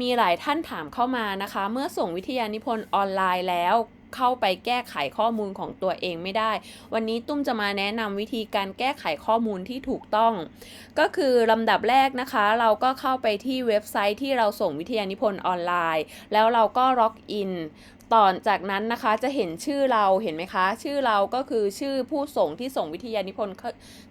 มีหลายท่านถามเข้ามานะคะ เมื่อส่งวิทยานิพนธ์ออนไลน์แล้ว เข้าไปแก้ไขข้อมูลของตัวเองไม่ได้ วันนี้ตุ้มจะมาแนะนำวิธีการแก้ไขข้อมูลที่ถูกต้อง ก็คือลำดับแรกนะคะ เราก็เข้าไปที่เว็บไซต์ที่เราส่งวิทยานิพนธ์ออนไลน์ แล้วเราก็ล็อกอินต่อจากนั้นนะคะจะเห็นชื่อเราเห็นไหมคะ ชื่อเราก็คือชื่อผู้ส่งที่ส่งวิทยานิพนธ์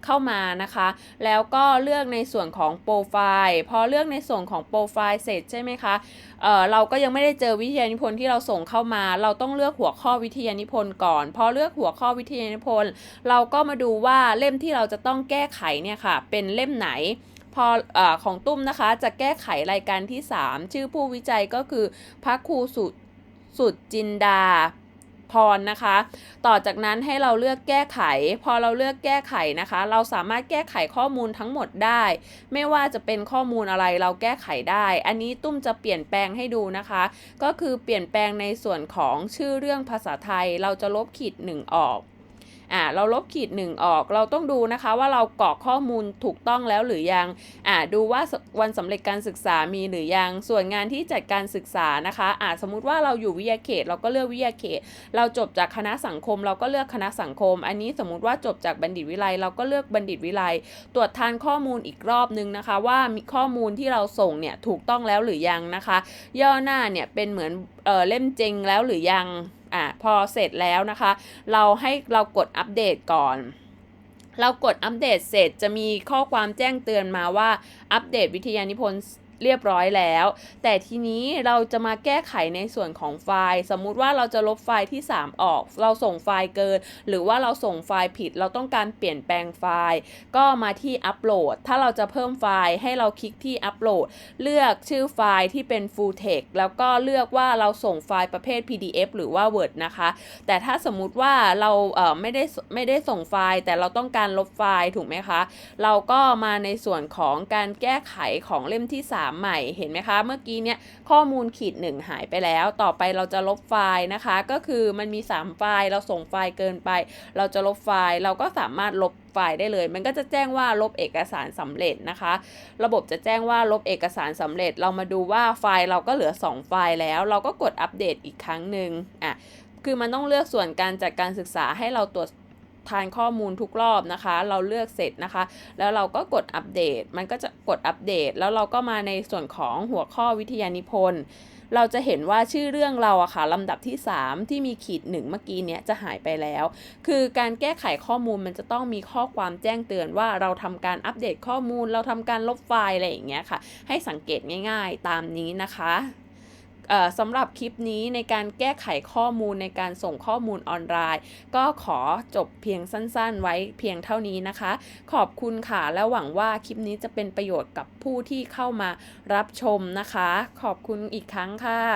เข้ามานะคะ แล้วก็เลือกในส่วนของโปรไฟล์พอเลือกในส่วนของโปรไฟล์เสร็จใช่ไหมคะเเราก็ยังไม่ได้เจอวิทยานิพนธ์ที่เราส่งเข้ามา เราต้องเลือกหัวข้อวิทยานิพนธ์ก่อนพอเลือกหัวข้อวิทยานิพนธ์ เราก็มาดูว่าเล่มที่เราจะต้องแก้ไขเนี่ยค่ะ เป็นเล่มไหนพอเออของตุ้มนะคะจะแก้ไขรายการที่ 3 ชื่อผู้วิจัยก็คือพระครูสุสุดจินดา พรนะคะ ต่อจากนั้นให้เราเลือกแก้ไข พอเราเลือกแก้ไขนะคะ เราสามารถแก้ไขข้อมูลทั้งหมดได้ ไม่ว่าจะเป็นข้อมูลอะไรเราแก้ไขได้ อันนี้ตุ้มจะเปลี่ยนแปลงให้ดูนะคะ ก็คือเปลี่ยนแปลงในส่วนของชื่อเรื่องภาษาไทย เราจะลบขีดหนึ่งออก อ่าเราลบขีดหนึ่งออก เราต้องดูนะคะว่าเรากรอกข้อมูลถูกต้องแล้วหรือยังอ่าดูว่าวันสำเร็จการศึกษามีหรือยัง ส่วนงานที่จัดการศึกษานะคะอ่าสมมุติว่าเราอยู่วิทยาเขต เราก็เลือกวิทยาเขต เราจบจากคณะสังคม เราก็เลือกคณะสังคม อันนี้สมมุติว่าจบจากบัณฑิตวิไลเราก็เลือกบัณฑิตวิไลตรวจทานข้อมูลอีกรอบนึงนะคะ ว่ามีข้อมูลที่เราส่งเนี่ยถูกต้องแล้วหรือยังนะคะ ย่อหน้าเนี่ยเป็นเหมือนเออเล่มจริงแล้วหรือยัง อะพอเสร็จแล้วนะคะ เราให้เรากดอัปเดตก่อนเรากดอัปเดตเสร็จจะมีข้อความแจ้งเตือนมาว่าอัปเดตวิทยานิพนธ์ เรียบร้อยแล้ว แต่ทีนี้เราจะมาแก้ไขในส่วนของไฟล์ สมมุติว่าเราจะลบไฟล์ที่ 3 ออก เราส่งไฟล์เกิน หรือว่าเราส่งไฟล์ผิด เราต้องการเปลี่ยนแปลงไฟล์ ก็มาที่อัปโหลด ถ้าเราจะเพิ่มไฟล์ให้เราคลิกที่อัปโหลด เลือกชื่อไฟล์ที่เป็น full text แล้วก็เลือกว่าเราส่งไฟล์ประเภท PDF หรือว่า Word นะคะ แต่ถ้าสมมุติว่าเราเไม่ได้ไม่ได้ส่งไฟล์ แต่เราต้องการลบไฟล์ถูกไหมคะ เราก็มาในส่วนของการแก้ไขของเล่มที่ 3ใหม่เห็นไหมคะ เมื่อกี้เนี่ยข้อมูลขีดหนึ่งหายไปแล้ว ต่อไปเราจะลบไฟล์นะคะ ก็คือมันมี 3 ไฟล์ เราส่งไฟล์เกินไป เราจะลบไฟล์เราก็สามารถลบไฟล์ได้เลย มันก็จะแจ้งว่าลบเอกสารสำเร็จนะคะ ระบบจะแจ้งว่าลบเอกสารสำเร็จ เรามาดูว่าไฟล์เราก็เหลือ 2 ไฟล์แล้ว เราก็กดอัปเดตอีกครั้งหนึ่งอะคือมันต้องเลือกส่วนการจัดการศึกษาให้เราตรวจ ทานข้อมูลทุกรอบนะคะ เราเลือกเสร็จนะคะ แล้วเราก็กดอัปเดต มันก็จะกดอัปเดต แล้วเราก็มาในส่วนของหัวข้อวิทยานิพนธ์เราจะเห็นว่าชื่อเรื่องเราอะค่ะลำดับที่ 3 ที่มีขีดหนึ่งเมื่อกี้เนี้ยจะหายไปแล้ว คือการแก้ไขข้อมูลมันจะต้องมีข้อความแจ้งเตือนว่าเราทำการอัปเดตข้อมูล เราทำการลบไฟล์อะไรอย่างเงี้ยค่ะ ให้สังเกตง่าย ๆ ตามนี้นะคะ สำหรับคลิปนี้ในการแก้ไขข้อมูลในการส่งข้อมูลออนไลน์ ก็ขอจบเพียงสั้นๆ ไว้เพียงเท่านี้นะคะ ขอบคุณค่ะและหวังว่าคลิปนี้จะเป็นประโยชน์กับผู้ที่เข้ามารับชมนะคะ ขอบคุณอีกครั้งค่ะ